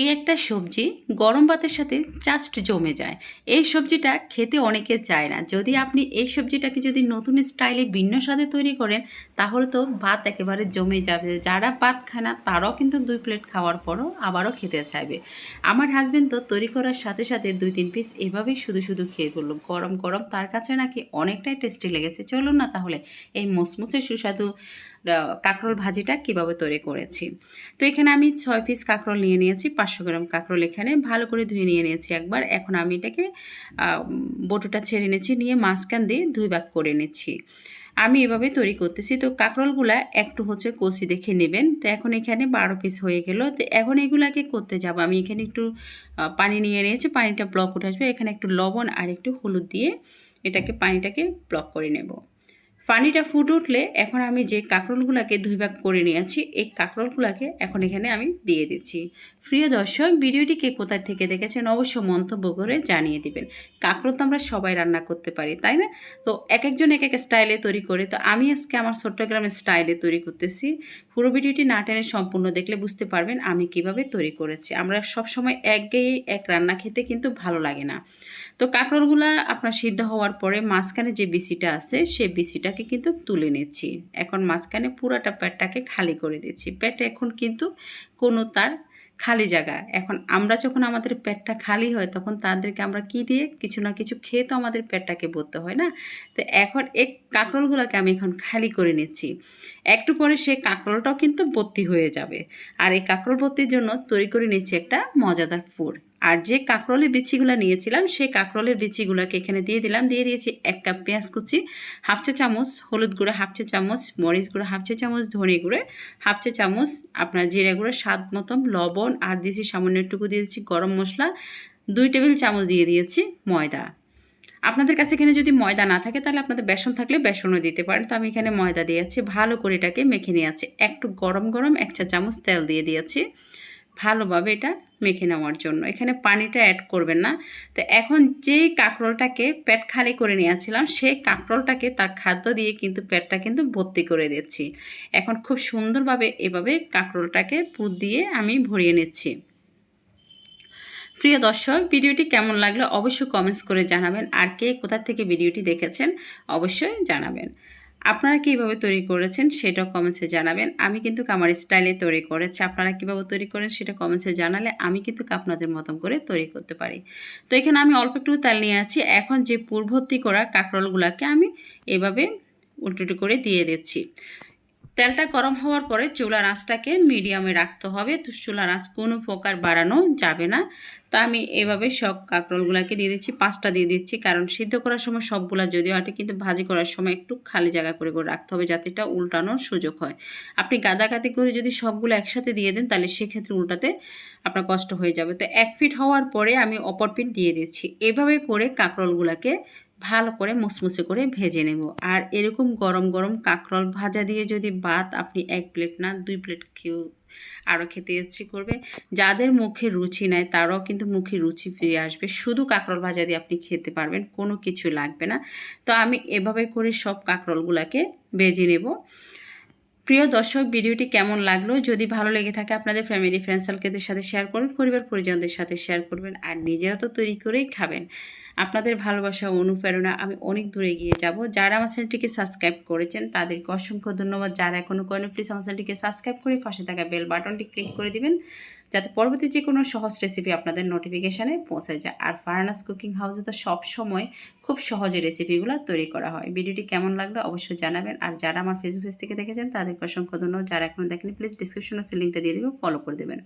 এই একটা সবজি গরম ভাতের সাথে জাস্ট জমে যায়। এই সবজিটা খেতে অনেকে চায় না। যদি আপনি এই সবজিটাকে যদি নতুন স্টাইলে ভিন্ন স্বাদে তৈরি করেন, তাহলে তো ভাত একেবারে জমে যাবে। যারা ভাত খায় না, তারাও কিন্তু দুই প্লেট খাওয়ার পরও আবারও খেতে চাইবে। আমার হাজব্যান্ড তো তৈরি করার সাথে সাথে দুই তিন পিস এভাবেই শুধু শুধু খেয়ে ফেলল। গরম গরম, তার কাছে নাকি অনেকটাই টেস্টি লেগেছে। চলুন না তাহলে, এই মুসমুসে সুস্বাদু কাঁকরোল ভাজিটা কীভাবে তৈরি করেছি। তো এখানে আমি ছয় পিস কাঁকরোল নিয়ে নিয়েছি, পাঁচশো গ্রাম কাঁকরোল এখানে। ভালো করে ধুয়ে নিয়ে নিয়েছি একবার। এখন আমি এটাকে বটুটা ছেড়ে নিয়েছি, নিয়ে মাঝখান দিয়ে দুই ভাগ করে নিচ্ছি। আমি এভাবে তৈরি করতেছি। তো কাঁকরোলগুলা একটু হচ্ছে কষি দেখে নেবেন। তো এখন এখানে বারো পিস হয়ে গেল। তো এখন এগুলাকে করতে যাব। আমি এখানে একটু পানি নিয়ে নিয়েছি। পানিটা ব্লক উঠে আসবে। এখানে একটু লবণ আর একটু হলুদ দিয়ে এটাকে, পানিটাকে ব্লক করে নেব। পানিটা ফুটে উঠলে এখন আমি যে কাঁকরোলগুলোকে দুই ভাগ করে নিয়েছি, এই কাঁকরোলগুলোকে এখন এখানে আমি দিয়ে দিচ্ছি। প্রিয় দর্শক ভিডিওটিকে কোথায় থেকে দেখেছেন অবশ্য মন্তব্য করে জানিয়ে দিবেন। কাঁকরোল তো আমরা সবাই রান্না করতে পারি, তাই না? তো এক একজন এক এক স্টাইলে তৈরি করে, তো আমি আজকে আমার চট্টগ্রামের স্টাইলে তৈরি করতেছি। পুরো ভিডিওটি না টেনে সম্পূর্ণ দেখলে বুঝতে পারবেন আমি কীভাবে তৈরি করেছি। আমরা সব সময় একগেয়ে এক রান্না খেতে কিন্তু ভালো লাগে না। তো কাঁকরোলগুলা আপনার সিদ্ধ হওয়ার পরে মাঝখানে যে বিসিটা আছে সেই বিসিটাকে কিন্তু তুলে নিচ্ছি। এখন মাঝখানে পুরাটা পেটটাকে খালি করে দিচ্ছি। পেটে এখন কিন্তু কোনো তার খালি জায়গা। এখন আমরা যখন আমাদের পেটটা খালি হয়, তখন তাদেরকে আমরা কি দিয়ে? কিছু না কিছু খেয়ে তো আমাদের পেটটাকে ভরতে হয় না? তো এখন এই কাঁকরোলগুলোকে আমি এখন খালি করে নিচ্ছি। একটু পরে সে কাঁকরোলটাও কিন্তু ভর্তি হয়ে যাবে। আর এই কাঁকরোল ভর্তির জন্য তৈরি করে নিচ্ছি একটা মজাদার ফুড আর যে কাঁকরোলের বিচিগুলো নিয়েছিলাম, সেই কাঁকরোলের বিচিগুলোকে এখানে দিয়ে দিলাম। দিয়ে দিয়েছি এক কাপ পেঁয়াজ কুচি, হাফ চা চামচ হলুদ গুঁড়ো, হাফ চা চামচ মরিচ গুঁড়ো, হাফ চা চামচ ধনে গুঁড়ো, হাফ চা চামচ আপনার জিরে গুঁড়ো, স্বাদ মতন লবণ, আর দিয়েছি সামান্য একটুকু দিয়ে দিয়েছি গরম মশলা, দুই টেবিল চামচ দিয়ে দিয়েছি ময়দা। আপনাদের কাছে এখানে যদি ময়দা না থাকে, তাহলে আপনাদের বেসন থাকলে বেসনও দিতে পারেন। তো আমি এখানে ময়দা দিয়েছি, ভালো করে এটাকে মেখে নিয়েছি একটু গরম গরম এক চা চামচ তেল দিয়ে দিয়েছি। ভালোভাবে এটা মেখে নেওয়ার জন্য। এখানে পানিটা অ্যাড করবেন না। তো এখন যেই কাঁকরোলটাকে পেট খালি করে নিয়েছিলাম, সেই কাঁকরোলটাকে তার খাদ্য দিয়ে কিন্তু পেটটা কিন্তু ভর্তি করে দিচ্ছি। এখন খুব সুন্দরভাবে এভাবে কাঁকরোলটাকে পুত দিয়ে আমি ভরিয়ে নিচ্ছি। প্রিয় দর্শক, ভিডিওটি কেমন লাগল অবশ্যই কমেন্টস করে জানাবেন। আর কে কোথা থেকে ভিডিওটি দেখেছেন অবশ্যই জানাবেন। আপনারা কীভাবে তৈরি করেছেন সেটা কমেন্টসে জানাবেন। আমি কিন্তু আমার স্টাইলে তৈরি করেছি। আপনারা কীভাবে তৈরি করেন সেটা কমেন্টসে জানালে আমি কিন্তু আপনাদের মতন করে তৈরি করতে পারি। তো এখানে আমি অল্প একটু তেল নিয়ে আছি। এখন যে পূর্বর্তী করা কাঁকরলগুলোকে আমি এভাবে উল্টো করে দিয়ে দিচ্ছি। তেলটা গরম হওয়ার পরে চুলার আঁচটাকে মিডিয়ামে রাখতে হবে। তো চুলার আঁচ কোনো প্রকার বাড়ানো যাবে না। তো আমি এভাবে সব কাঁকরোলগুলোকে দিয়ে দিচ্ছি, পাঁচটা দিয়ে দিচ্ছি। কারণ সিদ্ধ করার সময় সবগুলা যদিও আটে, কিন্তু ভাজি করার সময় একটু খালি জায়গা করে করে রাখতে হবে যাতে এটা উল্টানোর সুযোগ হয়। আপনি গাদাগাদি করে যদি সবগুলো একসাথে দিয়ে দেন, তাহলে সেক্ষেত্রে উল্টাতে আপনার কষ্ট হয়ে যাবে। তো এক ফিট হওয়ার পরে আমি অপর পিঠ দিয়ে দিচ্ছি। এভাবে করে কাঁকরোলগুলোকে ভালো করে মুসমুসে করে ভেজে নেব। আর এরকম গরম গরম কাঁকরল ভাজা দিয়ে যদি ভাত আপনি এক প্লেট না, দুই প্লেট খেয়েও আরও খেতে ইচ্ছে করবে। যাদের মুখে রুচি নাই তারাও কিন্তু মুখে রুচি ফিরে আসবে। শুধু কাঁকরোল ভাজা দিয়ে আপনি খেতে পারবেন, কোনো কিছু লাগবে না। তো আমি এভাবে করে সব কাঁকরোলগুলোকে ভেজে নেব। প্রিয় দর্শক, ভিডিওটি কেমন লাগল? যদি ভালো লেগে থাকে, আপনাদের ফ্যামিলি ফ্রেন্ড সার্কেলদের সাথে শেয়ার করবেন পরিবার, পরিজনদের সাথে শেয়ার করবেন আর নিজেরা তো তৈরি করেই খাবেন। আপনাদের ভালোবাসা অনুপ্রেরণা আমি অনেক দূরে গিয়ে যাব। যারা আমার চ্যানেলটিকে সাবস্ক্রাইব করেছেন, তাদেরকে অসংখ্য ধন্যবাদ। যারা এখনও করেন প্লিজ আমার চ্যানেলটিকে সাবস্ক্রাইব করে পাশে থাকা বেল বাটনটি ক্লিক করে দিবেন। যাতে পরবর্তী যে কোনো সহজ রেসিপি আপনাদের নোটিফিকেশানে পৌঁছে যায়। আর ফারানাস কুকিং হাউসে তো সব সময় খুব সহজে রেসিপিগুলো তৈরি করা হয়। ভিডিওটি কেমন লাগল অবশ্যই জানাবেন। আর যারা আমার ফেসবুক পেজ থেকে দেখেছেন, তাদেরকে অসংখ্য ধন্যবাদ। যারা এখনও দেখেনি প্লিজ ডিসক্রিপশনে লিঙ্কটা দিয়ে দেবেন ফলো করে দেবেন।